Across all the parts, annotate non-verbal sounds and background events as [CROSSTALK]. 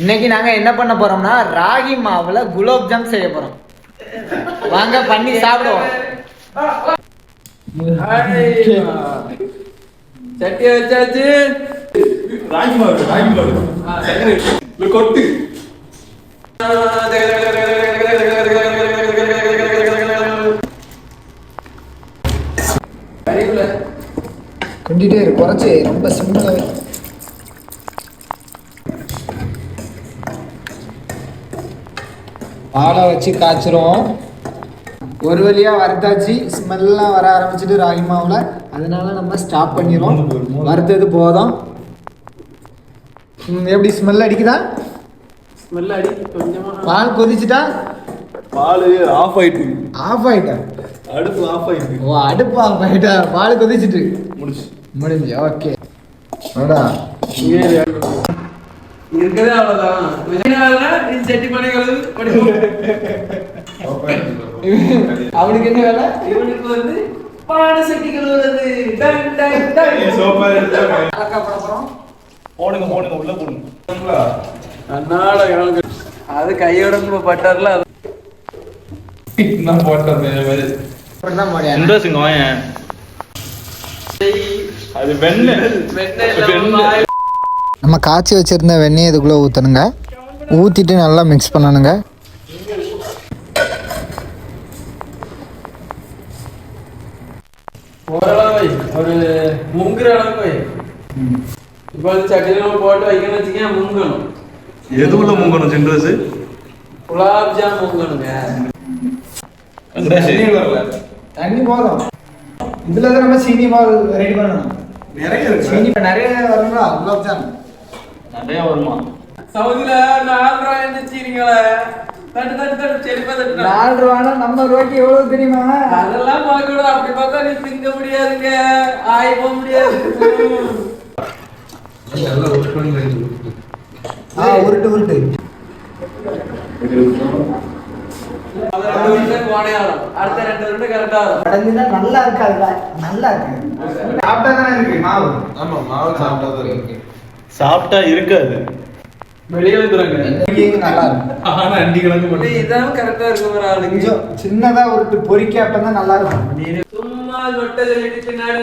இன்னைக்கு நாங்க என்ன பண்ண போறோம்னா ராகி மாவுல குலோப் ஜாம் செய்ய போறோம். வாங்க பண்ணி சாப்பிடுவோம். சட்டி வச்சாச்சு. ராகி மாவு ராகி மாவு. கொட்டு. கொண்டுட்டே இரு குறைச்சி. ரொம்ப சிம்பிளாக பாலை வச்சு காய்ச்சிரும் ஒரு வழியாக வறுத்தாச்சு ஸ்மெல்லாம் வர ஆரம்பிச்சிட்டு ராகி மாவில் அதனால நம்ம ஸ்டாப் பண்ணிடுவோம் வறுத்தது போதும். ம், எப்படி ஸ்மெல் அடிக்குதா? ஸ்மெல் அடி கொஞ்சமா. பால் கொதிச்சுட்டா? பால் ஆஃப் ஆயிட்டு. ஆஃப் ஆயிட்டா? அடுப்பு ஆஃப் ஆயிட்டு. ஓ அடுப்பு ஆஃப் ஆயிட்டா? பால் கொதிச்சிட்டு. முடிச்சு முடிஞ்சு ஓகே அடா இருக்கதே அவ்வளவுதான். நீ சட்டி பண்ணி அவனுக்கு என்ன வேலை? இவனுக்கு வந்து பாட சட்டி கழுவுறது. போறோம். போடுங்க போடுங்க உள்ள போடுங்க. அண்ணாட அது கையோட பட்டார்ல அது. நான் போட்டேன் அது வெண்ணெய். வெண்ணெய். நம்ம காய்ச்சி வச்சிருந்த வெண்ணெய் இதுக்குள்ளே ஊற்றணுங்க ஊற்றிட்டு நல்லா மிக்ஸ் பண்ணணுங்க. ஓரளவு ஒரு முங்குற அளவுக்கு வை இப்போ வந்து சட்டியில நம்ம போட்டு வைக்கணும்னு வச்சுக்கேன் முங்கணும். எது உள்ள முங்கணும் சின்ரஸ் குலாப் ஜாம் முங்கணுங்க. தண்ணி போதும். இதில் தான் நம்ம சீனி ரெடி பண்ணணும். நிறைய சீனி நிறைய வருங்களா? குலாப் ஜாம். நிறைய வருமா? சவுதியில நாலு ரூபாய் இருந்துச்சுங்களே தட்டு தட்டு தட்டு செழிப்பா தட்டு நாலு ரூபானா நம்ம ரூபாய்க்கு எவ்வளோ தெரியுமா? அதெல்லாம் பார்க்க அப்படி பார்த்தா நீ திங்க முடியாதுங்க. ஆய் போக முடியாது. ஆ உருட்டு உருட்டு. ரெண்டு அடுத்த ரெண்டு வருடம் கரெக்டா நல்லா இருக்காதுல்ல நல்லா இருக்கு சாப்பிட்டா தானே இருக்கு? மாவு. ஆமா மாவு சாப்பிட்டா தான் இருக்கு. சாப்பிட்டா இருக்காது. வெளியே வந்துடுறாங்க இங்கேயும் நல்லா இருக்கும் ஆனா அண்டி கிழங்கு இதான் கரெக்டா இருக்கும் ஒரு ஆளுக்கு. கொஞ்சம் சின்னதா பொரிக்க அப்பதான் நல்லா இருக்கும். சும்மா நொட்டை சொல்லிட்டு பின்னாடி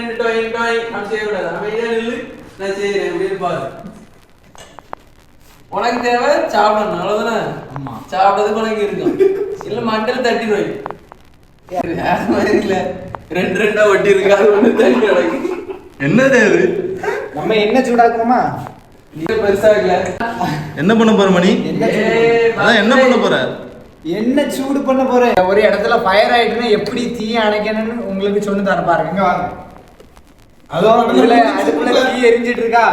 செய்யக்கூடாது. அமைதியா நில்லு நான் செய்யறேன். அப்படின்னு பாரு. உனக்கு தேவை சாப்பிடணும். அவ்வளவுதானே. சாப்பிட்டதுக்கு உனக்கு இருக்கும் இல்ல மண்டல தட்டி மாதிரி இல்ல. ரெண்டு ரெண்டா ஒட்டி இருக்கு. அது ஒண்ணு தட்டி கிடக்கு. என்னது அது நம்ம என்ன சூடாக்குமா என்ன பண்ண போற மணி? என்ன பண்ண போற? என்ன சூடு பண்ண போறேன் ஒரு இடத்துல ஃபயர் ஆயிட்டுனா எப்படி தீ அணைக்கணும்னு உங்களுக்கு சொல்லி தர பாருங்க. இங்க வாங்க. அதான் இதுல அதுக்குள்ள தீ எரிஞ்சிட்டு இருக்கா?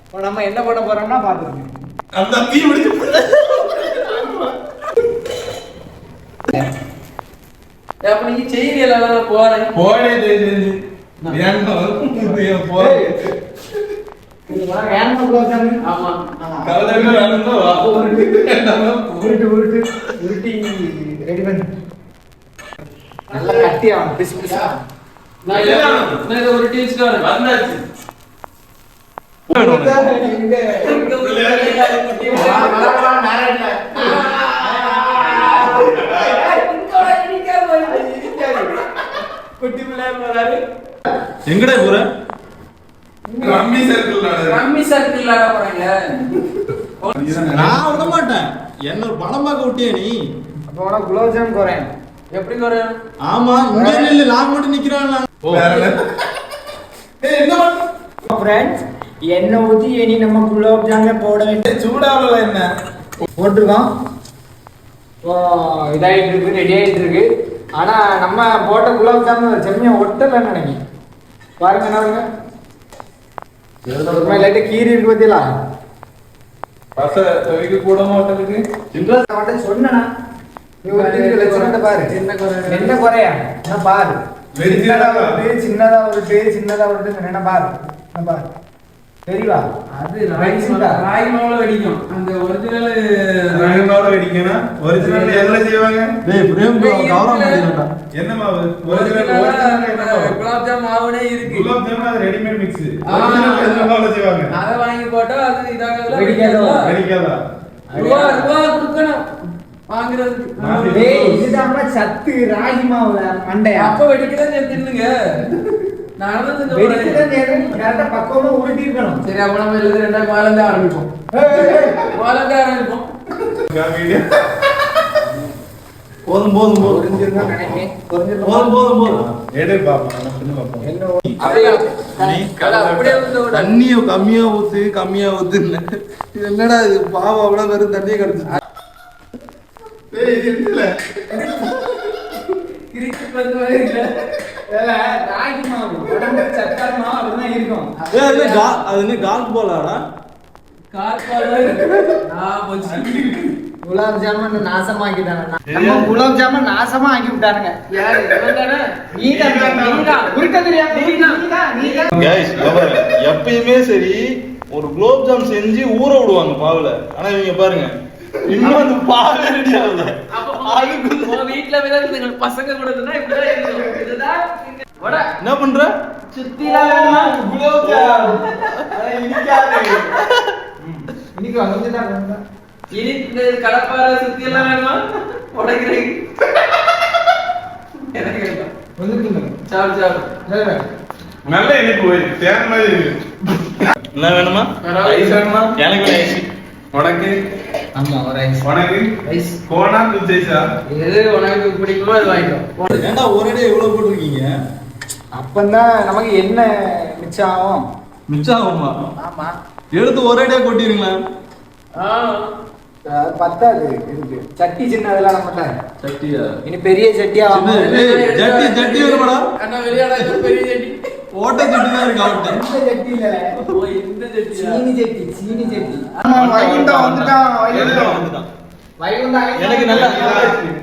இப்போ நம்ம என்ன பண்ண போறோம்னா பாத்துருங்க அந்த தீ பிடிச்சு அப்ப நீங்க செய்யறீங்களா நான் போறேன் போடே தெரிஞ்சு ரெடி பண்ணு நல்லா கட்டி ஆகும் பிசு பிசு நான் இதை ஒரு வந்தாச்சு எங்கடா போற? ரம்மி சர்க்கிள் ரம்மி சர்க்கிள் விளையாட போறாங்க. நான் விட மாட்டேன். என்ன பார்க்க விட்டியா நீ. அப்போ உனக்கு குலோப் ஜாம் குறையும் எப்படி குறையும்? ஆமா இங்க நில்லு நான் மட்டும் நிக்கிறான்? ஏய், என்ன ஃப்ரெண்ட்ஸ் ஊற்றி இனி நம்ம குலோப் ஜாமே போட வேண்டிய சூடாவல என்ன? போட்டிருக்கோம். இதாகிட்டு இருக்கு ரெடி ஆகிட்டு இருக்கு. ஆனால் நம்ம போட்ட குலாப் ஜாமுன் செம்மையா ஒட்டலைன்னு நினைக்கிறேன். பாருங்க என்ன லைட்டாக கீரி இருக்கு பச துவைக்க கூட மாட்டதுக்கு? அவன்கிட்ட சொன்னேனா? நீ ஒரு லட்சணத்தை பாரு. என்ன குறை? என்ன குறையா? பாரு. சின்னதா சின்னதா. சின்னதா உருட்டு சின்னதா உருட்டு என்ன பாரு. என்ன பாரு. தெரியவா அது ராகி மாவு ராகி மாவுல வெடிக்கும். அந்த ஒரிஜினல் ரங்கமாவோட வெடிக்கணும் ஒரிஜினல் எதுல செய்வாங்க டேய் பிரேம் bro, கவரம் பண்ணிடா என்ன மாவு? ஒரிஜினல் ஒரிஜினல் என்ன மாவு குலாப் ஜாம் மாவுனே ஜாமுன் அது ரெடிமேட் மிக்ஸ் மாவுல செய்வாங்க அதை வாங்கி போட்டா அது இதாகல வெடிக்காதா? வெடிக்காதா ரூபா ரூபா கொடுக்கணும். வாங்குறதுக்கு. இதுதான்ப்பா சத்து ராகி மாவுல அப்ப வெடிக்கதான் பக்குவமா உருட்டி இருக்கணும் சரி அப்ப நம்ம எழுது ரெண்டாயிரம் ஆரம்பிப்போம். ஆரம்பிப்போம். [LAUGHS] போதும் போதும் போதும். போதும் போதும் போதும். எடு பாப்பா நம்ம தின்னு பார்ப்போம். என்ன அப்படியே நீ அது அப்படியே வந்து விட. தண்ணிய கம்மியா ஊத்து கம்மியா ஊத்துன்னு. இது என்னடா இது? பாவம் அவ்வளவு வெறும் தண்ணியே கிடைச்சு இருக்கும். அது கால் போலாடா? கார் பால்? குலாப் ஜாமுன் நாசமாக்கிட்டாங்க நம்ம குலாப் ஜாமுன் நாசமா ஆக்கி விட்டானுங்க எப்பயுமே சரி ஒரு குலோப் ஜாம் செஞ்சு ஊற விடுவாங்க பாவுல ஆனா இவங்க பாருங்க இன்னும் அந்த பால் ரெடி ஆகல. வீட்ல விளையாடுறதுங்க பசங்க கூட. என்ன பண்ற? சுத்திலாம் வேணுமா? குலாப் இன்னைக்கு வந்துதான் இனி இந்த கடப்பாரை சுத்தி எல்லாம் வேணுமா? உடைக்கிறீங்க எனக்கு வேண்டாம். சாப்பிடு சாப்பிடு. நல்ல இனிப்பு தேன் மாதிரி இருக்கு. என்ன வேணுமா? ஐஸ் வேணுமா? எனக்கு ஐஸ். உனக்கு? ஆமா ஒரு ஐஸ். உனக்கு? ஐஸ். கோனா குச்சைசா எது உனக்கு பிடிக்குமோ அது வாங்கிக்கோ. ஏன்டா ஒரே எவ்வளவு போட்டிருக்கீங்க? அப்பந்தான் நமக்கு என்ன மிச்சம் ஆகும்? மிச்சம் ஆகுமா? ஆமா. எடுத்து ஒரேடியா கொட்டிருங்களா ஆ. பத்தாது இருக்கு. சட்டி சின்னதெல்லாம் நம்மகிட்ட சட்டியா? இனி பெரிய சட்டியா வருமாடா அண்ணா விளையாடாத பெரிய செடி ஓட்ட ஜட்டி தான் இருக்கு அவர்கிட்ட. இந்த சட்டி இல்ல. ஓ இந்த செடியா சீனி சட்டி சீனி சட்டி. ஆமா வைகுண்டம் வந்துட்டான் வந்துட்டான். வைகுண்டம். எனக்கு நல்லா-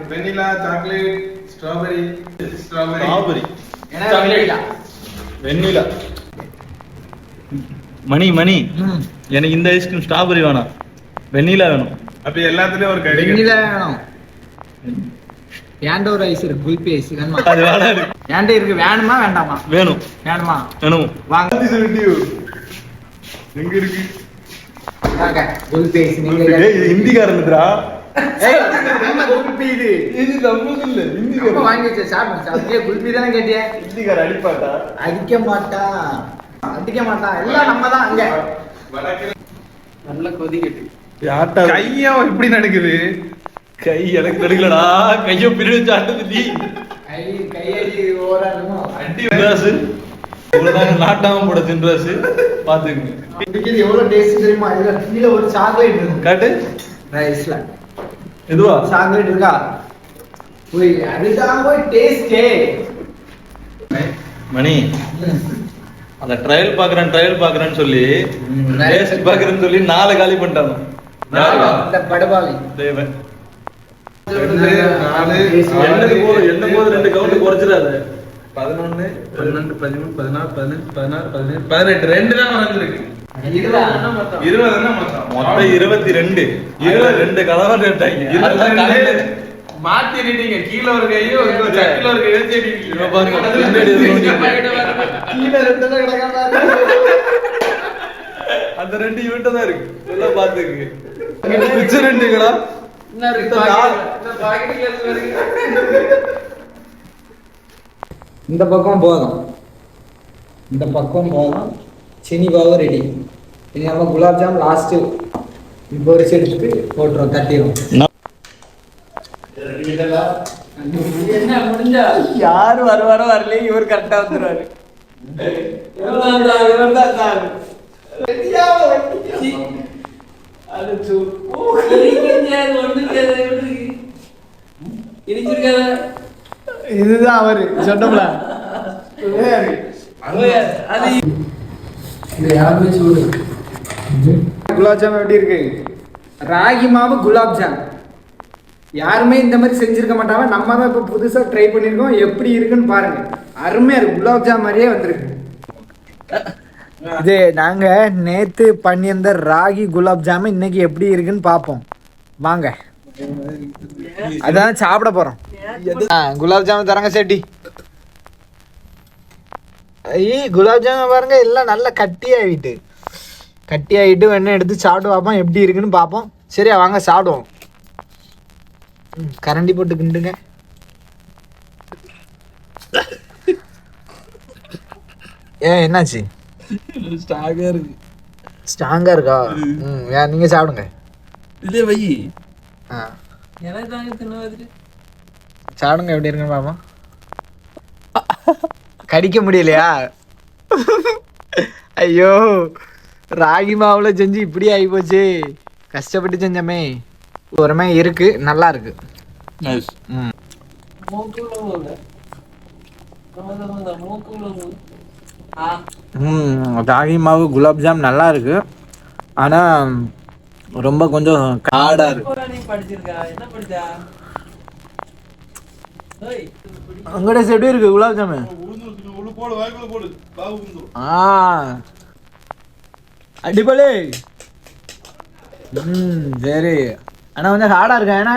vanilla chocolate strawberry strawberry. Strawberry. எனக்கு வெண்ணிலா. வெண்ணிலா. மணி மணி. எனக்கு இந்த ஐஸ்கிரீம் ஸ்ட்ராபெரி வேணாம். வெண்ணிலா வேணும். அப்ப எல்லாத்துலயும் ஒரு கடி வெண்ணிலா வேணும். ஏன்ட ஒரு ஐஸ் இருக்கு? குல்பி ஐஸ் வேணுமா? அது வேணாம் ஏன்ட இருக்கு? வேணுமா வேண்டாமா? வேணும். வேணுமா? வேணும். வாங்க. எங்க இருக்கு? வாங்க. குல்பி ஐஸ் நீங்க ஏய், இது ஹிந்திக்காரனுக்குடா ஏய், நம்ம குல்பி இது. இது நம்மளுக்கு இல்ல நம்ம ஹிந்திக்காரன் வாங்கி வச்ச சாப்பிடு. சாப்பிட்டு குல்பி தானே கேட்டிய? ஹிந்திக்கார அடிப்பாட்டா அடிக்க மாட்டான் அடிக்க மாட்டான் எல்லாம் நம்ம தான் அங்க. நல்ல கொதிக்கட்டு ஆட்டா கையா இப்படி நடக்குது கை எனக்கு நடுக்கலடா கைய பிரிச்சு ஆட்டுது நீ. நாட்டாம போட சின்ராசு பாத்துக்குங்க. எவ்வளவு டேஸ்ட் தெரியுமா? இதுல கீழே ஒரு சாக்லேட் இருக்கு. காட்டு. ரைஸ்ல எதுவா? சாக்லேட் இருக்கா? போய் அதுதான் போய் டேஸ்டே மணி அந்த ட்ரையல் பாக்குறேன் ட்ரையல் பாக்குறேன்னு சொல்லி டேஸ்ட் பாக்குறேன்னு சொல்லி நாலு காலி பண்ணிட்டாங்க? இந்த படுபாவி. தேவன். பதினொன்னு பன்னெண்டு பதிமூணு பதினாறு பதினஞ்சு பதினாறு பதினேழு பதினெட்டு. ரெண்டு தான் மொத்தம்? மொத்தம்? இருபத்தி ரெண்டு இருபது ரெண்டு கலவரம் ரெண்டு. மாத்திட்டீங்க கீழே ஒரு கையும் ஒரு சட்டில ஒரு கையும். கீழே ரெண்டு தான் கிடக்காம அந்த ரெண்டு இவன்ட்ட தான் இருக்கு. எல்லாம் பாத்துக்கு மிச்சம் ரெண்டுங்களா? இந்த பக்கம் போதும். இந்த பக்கம் போதும். சினி பாவும் ரெடி இனி நம்ம குலாப் ஜாம் லாஸ்ட்டு இப்போ ஒரு எடுத்து போட்டுரும் தட்டிடும் என்ன முடிஞ்சா? யாரு வருவாரோ வரலையே இவர் கரெக்டா வந்துருவாரு. இவர்தான் தான், இவர்தான் தான். இதுதான் அவரு சொன்னோம்ல. அது யாருமே குலாப் ஜாம் எப்படி இருக்கு? ராகி மாவு குலாப் ஜாம் யாருமே இந்த மாதிரி செஞ்சிருக்க மாட்டாங்க. நம்ம தான் இப்போ புதுசாக ட்ரை பண்ணியிருக்கோம். எப்படி இருக்குன்னு பாருங்க. அருமையாக இருக்கு. குலாப் ஜாம் மாதிரியே வந்திருக்கு. இது நாங்க நேத்து பண்ணியிருந்த ராகி குலாப் ஜாம் இன்னைக்கு எப்படி இருக்குன்னு பார்ப்போம் வாங்க. அதான் சாப்பிட போறோம். குலாப் ஜாமுன் தரங்க செட்டி. ஐய் குலாப் ஜாமுன் பாருங்க எல்லாம் நல்லா கட்டி ஆகிட்டு கட்டி ஆகிட்டு வேணும் எடுத்து சாப்பிட்டு பார்ப்போம் எப்படி இருக்குன்னு பார்ப்போம் சரியா வாங்க சாப்பிடுவோம். ம், கரண்டி போட்டு கிண்டுங்க. ஏன் என்னாச்சு? ஸ்டாகா இருக்கு. ஸ்ட்ராங்கா இருக்கா? ம் நீங்க சாப்பிடுங்க. இதே வை. ஆ. எனக்கு தாங்க தின்ன மாதிரி. சாப்பிடுங்க எப்படி இருக்குன்னு பாப்போம். கடிக்க முடியலையா? ஐயோ ராகி மாவுல செஞ்சு இப்படி ஆகி போச்சு. கஷ்டப்பட்டு செஞ்சமே. ஒருமே இருக்கு நல்லா இருக்கு. ம். மூக்குள்ள ம் ராகி மாவு குலாப்ஜாம் நல்லா இருக்கு. ஆனால் ரொம்ப கொஞ்சம் காடாக இருக்கு. உங்கள்கிட்ட எப்படி இருக்கு பாவு உளுந்து ஆ. அடிப்பொலி ம் சரி. ஆனால் கொஞ்சம் ஹார்டாக இருக்கா ஏன்னா